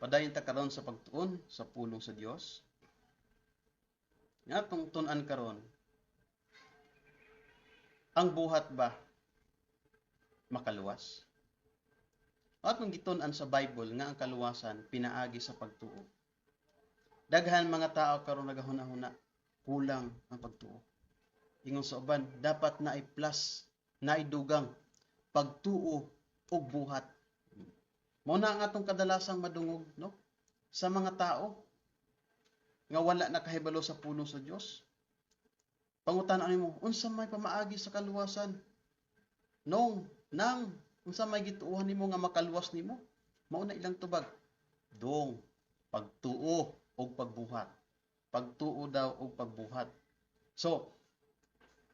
Padayon ta karon sa pagtuon sa pulong sa Dios. Nga tong tun-an karon. Ang buhat ba makaluwas? At nung gitun-an sa Bible nga ang kaluwasan pinaagi sa pagtuo. Daghan mga tao karon nagahuna-huna kulang ang pagtuo. Ingon sa uban, dapat na i-plus, na idugang pagtuo og buhat. Mo na ang atong kadalasang madungog, no? Sa mga tao nga wala nakahibalo sa puno sa Dios. Pangutan-an mo, unsa may pamaagi sa kaluwasan? Nong, nang, unsa may gituuhan nimo nga makaluwas nimo? Mao na ilang tubag. Dong, pagtuo og pagbuhat. Pagtuo daw og pagbuhat. So,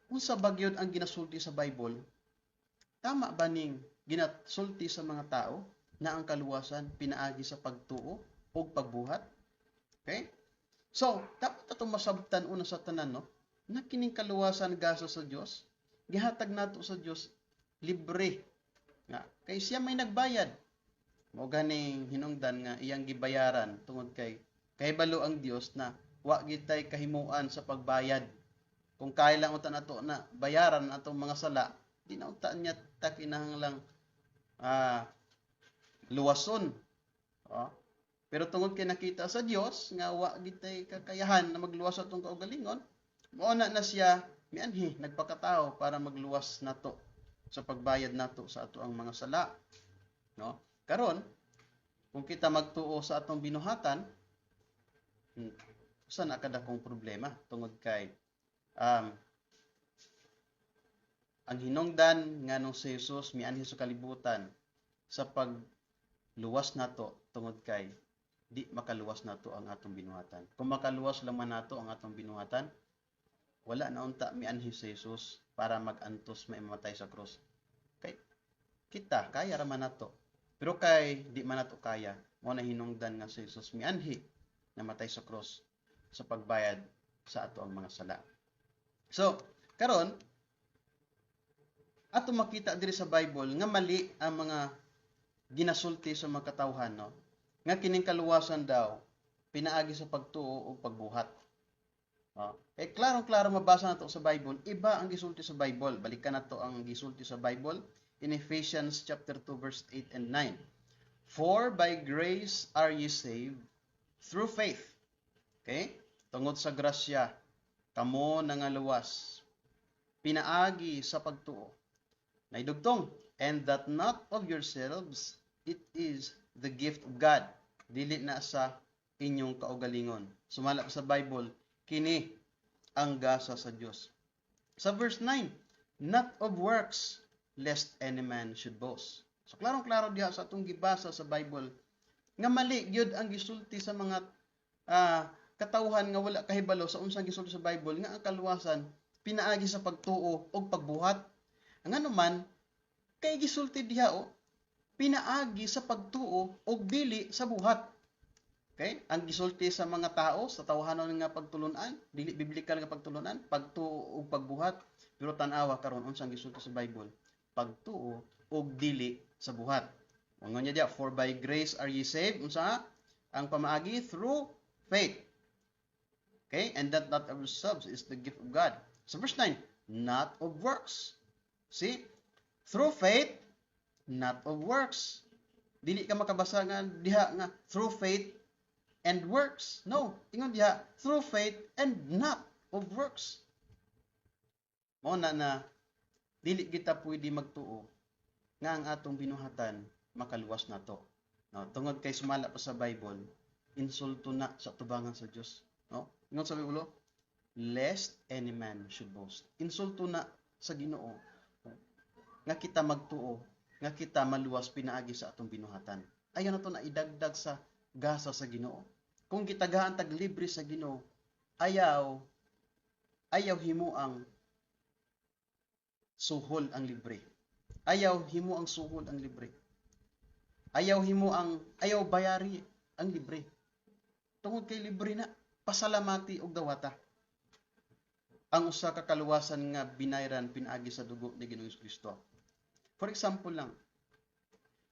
unsa bagyod ang ginasulti sa Bible? Tama ba ning ginasulti sa mga tao na ang kaluwasan pinaagi sa pagtuo o pagbuhat. Okay? So, dapat itong masabtan una sa tanan, no? Na kining kaluwasan gasa sa Dios, gihatag nato sa Dios libre. Nga, kay siya may nagbayad. Mo ganing hinungdan nga iyang gibayaran tungod kay kahibalo ang Dios na wa gitay kahimuan sa pagbayad. Kung kaya lang utan nato na bayaran atong mga sala, di na utan niya ta kinahanglang ah, luwason. Oh. Pero tungod kay nakita sa Dios nga wa gitay kakayahan na magluwas atong kaugalingon, mao na na siya mianhi nagpakatao para magluwas nato sa pagbayad nato sa ato ang mga sala. No? Karon, kung kita magtuo sa atong binuhatan, hmm, usa na kada kong problema tungod kay um, ang hinungdan nga nung si Jesus mianhi sa kalibutan sa pag luwas nato tungod kay di makaluwas nato ang atong binuhatan. Kung makaluwas lang man nato ang atong binuhatan, wala na unta mianhi si Jesus para magantos maimatay sa krus. Kay kita kaya ra man nato. Pero kay di man nato kaya, mo na hinungdan nga si Jesus mianhi na matay sa krus sa pagbayad sa ato ang mga sala. So, karon ato makita diri sa Bible nga mali ang mga ginasulti sa mga katawhan no? Nga kining kaluwasan daw pinaagi sa pagtuo o pagbuhat. No? eh klaro klaro mabasa nato sa Bible iba ang gisulti sa Bible. Balikan nato ang gisulti sa Bible in Ephesians chapter 2 verse 8 and 9 for by grace are ye saved through faith. Okay? Tungod sa grasya kamo nangaluwas pinaagi sa pagtuo. Naidugtong and that not of yourselves, it is the gift of God. Dili na sa inyong kaugalingon. Sumala sa Bible, kini ang gasa sa Dios. Sa verse 9, not of works, lest any man should boast. So, klarong-klaro diha sa atong gibasa sa Bible, nga mali gyud ang gisulti sa mga uh, katawhan nga wala kahibalo sa unsang gisulti sa Bible nga ang kaluwasan pinaagi sa pagtuo o pagbuhat. Ang ano man, kay gisulti diha o pinaagi sa pagtuo og dili sa buhat. Okay? Ang gisulti sa mga tao sa tawhanon nga pagtulunan, dili biblikal nga pagtulunan, pagtuo og pagbuhat, pero tan-awa karon unsang gisulti sa Bible, pagtuo og dili sa buhat. Ungon niya diya, for by grace are ye saved, unsa? Ang pamaagi through faith. Okay? And that not of yourselves is the gift of God. So verse 9, not of works. See? Through faith, not of works. Dili ka makabasa nga diha nga through faith and works. No, ingon diha through faith and not of works. Mo na na dili kita pwede magtuo nga ang atong binuhatan makaluwas nato. No, tungod kay sumala pa sa Bible, insulto na sa tubangan sa Dios. No? Ingon sa Bible, lest any man should boast. Insulto na sa Ginoo nga kita magtuo, nga kita maluwas pinaagi sa atong binuhatan. Ayon na to na idagdag sa gasa sa Ginoo. Kung gitagaan tag libre sa Ginoo, ayaw ayaw himo ang suhol ang libre. Ayaw himo ang suhol ang libre. Ayaw himo ang ayaw bayari ang libre. Tungod kay libre na pasalamati og dawata ang usa ka kaluwasan nga binayran pinaagi sa dugo ni Ginoong Kristo For example lang,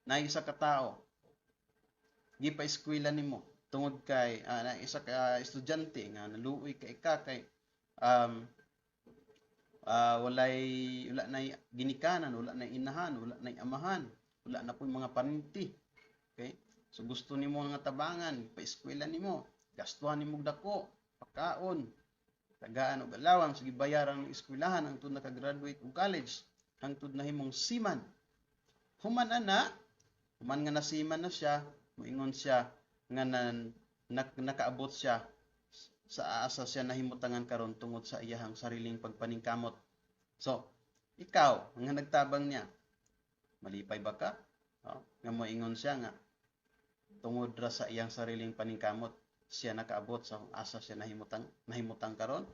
na isa ka tao, gipa-eskwela nimo tungod kay ah, na isa ka estudyante nga naluoy kay ka kay um ah, walay wala na ginikanan, wala na inahan, wala na amahan, wala na po mga paninti. Okay? So gusto nimo nga tabangan, pa-eskwela nimo, gastuhan nimo dako, pagkaon, tagaan og alawang sige bayaran ng eskwelahan hangtod naka-graduate og college, hangtod na himong siman. Human ana, human nga nasiman na siya, moingon siya nga nan, nak, nakaabot siya sa asa siya nahimutangan karon tungod sa iyahang sariling pagpaningkamot. So, ikaw nga nagtabang niya, malipay ba ka? Oh, nga moingon siya nga tungod ra sa iyang sariling paningkamot siya nakaabot sa asa siya nahimutang nahimutang karon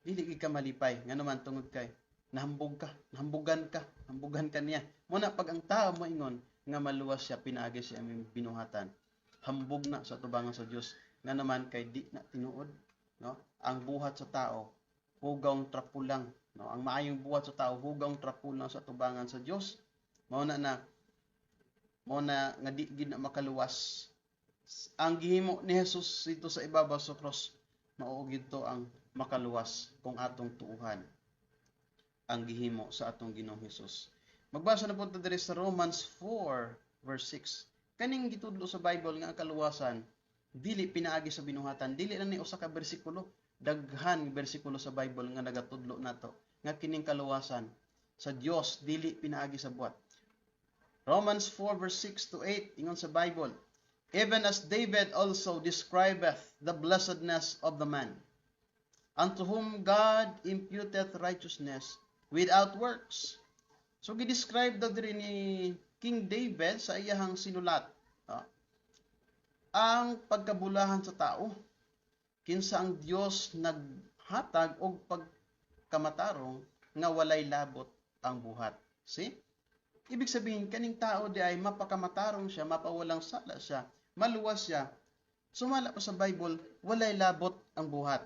dili ka malipay nga naman tungod kay nahambog ka nahambugan ka hambugan ka niya. Mo na pag ang tao moingon nga maluwas siya pinaagi siya aming binuhatan. Hambog na sa tubangan sa Dios nga naman kay di na tinuod no? Ang buhat sa tao hugawng trapo lang no? Ang maayong buhat sa tao hugawng trapo lang sa tubangan sa Dios mao na na mao na nga di gid na makaluwas. Ang gihimo ni Jesus dito sa ibabaw sa cross mao gid to ang makaluwas kung atong tuuhan ang gihimo sa atong Ginoong Hesus. Magbasa na po ta diri sa Romans 4 verse 6 kaning gitudlo sa Bible nga kaluwasan dili pinaagi sa binuhatan. Dili lang ni usa ka bersikulo daghan bersikulo sa Bible nga nagatudlo nato nga kining kaluwasan. Sa Dios dili pinaagi sa buhat Romans 4 verse 6 to 8 ingon sa Bible even as David also describeth the blessedness of the man unto whom God imputeth righteousness without works so gidescribe daw diri ni King David sa iyahang sinulat ah, ang pagkabulahan sa tao kinsa ang Dios naghatag og pagkamatarong nga walay labot ang buhat see Ibig sabihin, kaning tao di ay mapakamatarong siya, mapawalang sala siya, maluwas siya. Sumala pa sa Bible, walay labot ang buhat.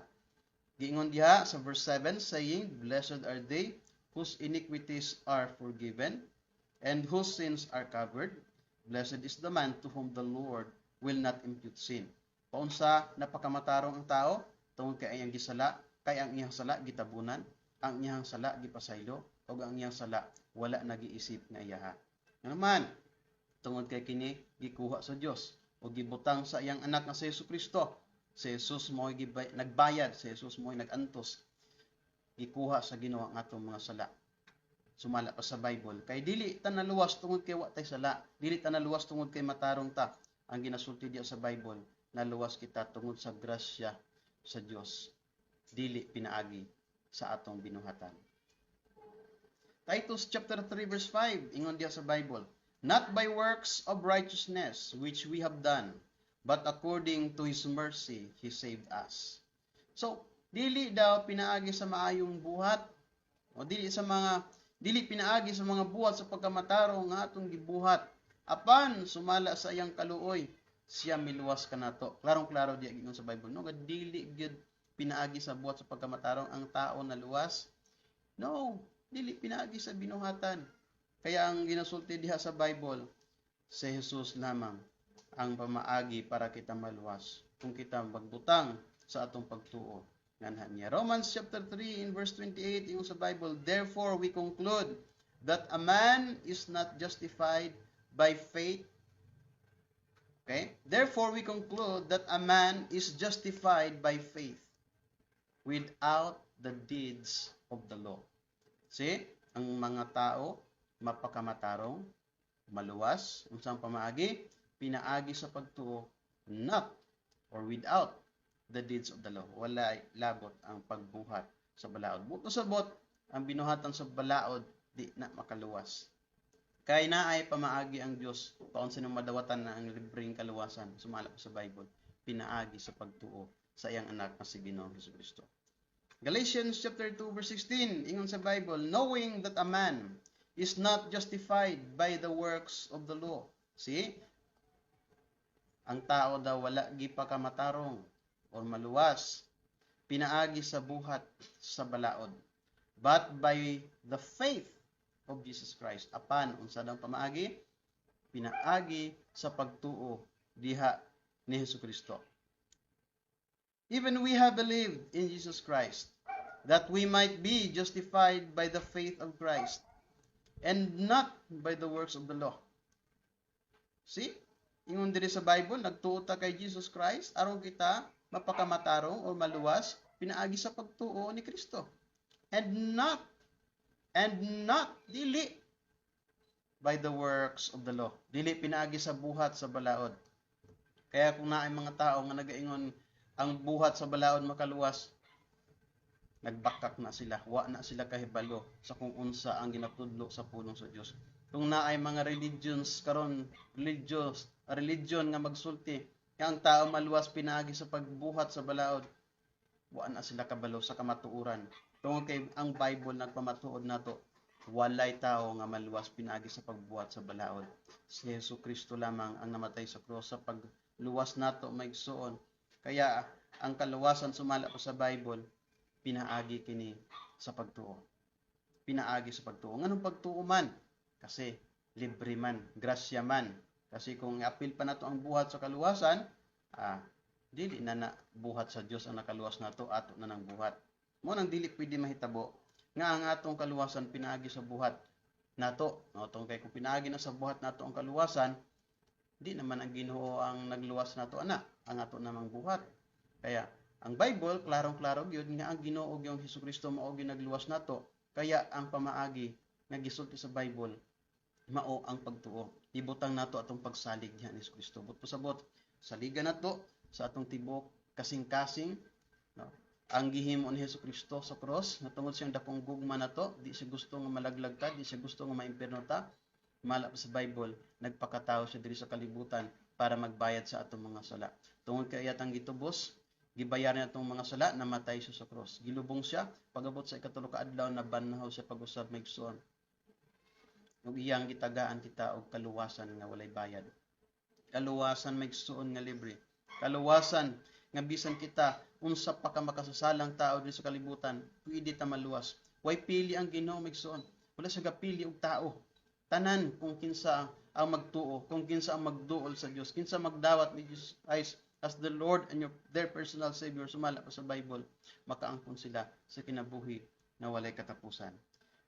Giingon diha sa verse 7, saying, Blessed are they whose iniquities are forgiven, and whose sins are covered. Blessed is the man to whom the Lord will not impute sin. Paunsa napakamatarong ang tao, tungod kay iyang gisala, kay ang iyang sala gitabunan, ang iyang sala gipasaylo, o ang iyang sala wala nagiisip nga iyaha. Nga naman, tungod kay kini gikuha sa Dios o gibutang sa iyang anak nga si Hesus Kristo. Si Jesus mo nagbayad, si Jesus mo nagantos. Gikuha sa Ginoo ang atong mga sala. Sumala pa sa Bible. Kay dili ta naluwas tungod kay wa tay sala. Dili ta naluwas tungod kay matarong ta. Ang ginasulti diya sa Bible, naluwas kita tungod sa grasya sa Dios. Dili pinaagi sa atong binuhatan. Titus chapter 3 verse 5, ingon diya sa Bible, Not by works of righteousness which we have done, but according to His mercy, He saved us. So, dili daw pinaagi sa maayong buhat, o dili sa mga, dili pinaagi sa mga buhat sa pagkamataro nga atong gibuhat. Apan, sumala sa iyang kaluoy, siya miluwas ka nato. Klarong-klaro diya gingon sa Bible. No, dili gyud pinaagi sa buhat sa pagkamatarong ang tao na luwas. No, dili pinaagi sa binuhatan. Kaya ang ginasulti diha sa Bible, si Jesus lamang ang pamaagi para kita maluwas kung kita magbutang sa atong pagtuo nganhan niya. Romans chapter 3 in verse 28 yung sa Bible, Therefore we conclude that a man is not justified by faith. Okay? Therefore we conclude that a man is justified by faith without the deeds of the law. See, ang mga tao mapakamatarong, maluwas, unsang pamaagi, pinaagi sa pagtuo, not or without the deeds of the law. Wala labot ang pagbuhat sa balaod. Buto sa bot, ang binuhatan sa balaod, di na makaluwas. Kay na ay pamaagi ang Dios paon sino madawatan na ang libreng kaluwasan sumalap sa Bible pinaagi sa pagtuo sa iyang anak na si Ginoong Kristo. Galatians chapter 2 verse 16 ingon sa Bible knowing that a man is not justified by the works of the law. See? Ang tao daw wala gipakamatarong or maluwas pinaagi sa buhat sa balaod but by the faith of Jesus Christ apan unsa daw pamaagi pinaagi sa pagtuo diha ni Hesus Kristo. Even we have believed in Jesus Christ that we might be justified by the faith of Christ and not by the works of the law. See? Ingon diri sa Bible, nagtuo ta kay Jesus Christ aron kita mapakamatarong o maluwas pinaagi sa pagtuo ni Kristo. And not and not dili by the works of the law. Dili pinaagi sa buhat sa balaod. Kaya kung naay mga tao nga nagaingon ang buhat sa balaod makaluwas, nagbakak na sila, wa na sila kahibalo sa kung unsa ang ginatudlo sa pulong sa Dios. Kung naay mga religions karon, religious, religion nga magsulti, nga ang tao maluwas pinaagi sa pagbuhat sa balaod, wa na sila kabalo sa kamatuoran. Tungod kay ang Bible nagpamatuod nato, walay tao nga maluwas pinaagi sa pagbuhat sa balaod. Si Hesus Kristo lamang ang namatay sa krus sa pagluwas nato maigsuon. Kaya ang kaluwasan sumala pa sa Bible, pinaagi kini sa pagtuo. Pinaagi sa pagtuo. Nganong pagtuo man? Kasi libre man, grasya man. Kasi kung apil pa nato ang buhat sa kaluwasan, ah, dili na na buhat sa Dios ang nakaluwas nato ato na nang buhat. Mo nang dili pwede mahitabo nga ang atong kaluwasan pinaagi sa buhat nato. No, tong kay kung pinaagi na sa buhat nato ang kaluwasan, di naman ang Ginoo ang nagluwas nato ana, ang ato namang buhat. Kaya ang Bible klarong-klaro gyud nga ang Ginoo yung Hesukristo mao gyud nagluwas nato. Kaya ang pamaagi nga gisulti sa Bible mao ang pagtuo. Ibutang nato atong pagsalig ni Kristo. But pasabot saligan nato sa atong tibok kasing-kasing no? ang gihimo ni Hesus Kristo sa cross natungod siyang dakong gugma nato di siya gusto nga malaglag ta di siya gusto nga maimpierno ta malap sa Bible nagpakatao siya diri sa kalibutan para magbayad sa atong mga sala tungod kay atang gitubos gibayaran atong mga sala namatay siya sa cross gilubong siya pagabot sa ikatulo ka adlaw na banhaw siya pag-usab maigsoon ug iyang gitagaan kita og kaluwasan nga walay bayad. Kaluwasan maigsuon nga libre. Kaluwasan nga bisan kita unsa pa ka makasasalang tao dito sa kalibutan pwede ta maluwas. Way pili ang Ginoo maigsuon wala siya gapili og tao. Tanan kung kinsa ang magtuo kung kinsa ang magduol sa Dios kinsa magdawat ni Jesus Christ as the Lord and your, their personal Savior sumala pa sa Bible makaangkon sila sa kinabuhi na walay katapusan.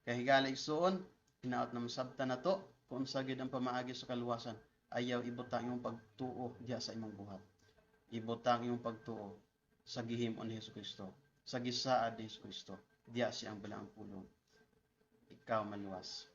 Kay higala igsuon hinaot na masabta na to kung sa gyud ang pamaagi sa kaluwasan ayaw ibutang imong pagtuo diha sa imong buhat. Ibutang imong pagtuo sa gihim-on ni Hesus Kristo sa gisaad ni Hesus Kristo. Diya siyang balang pulong ikaw maluwas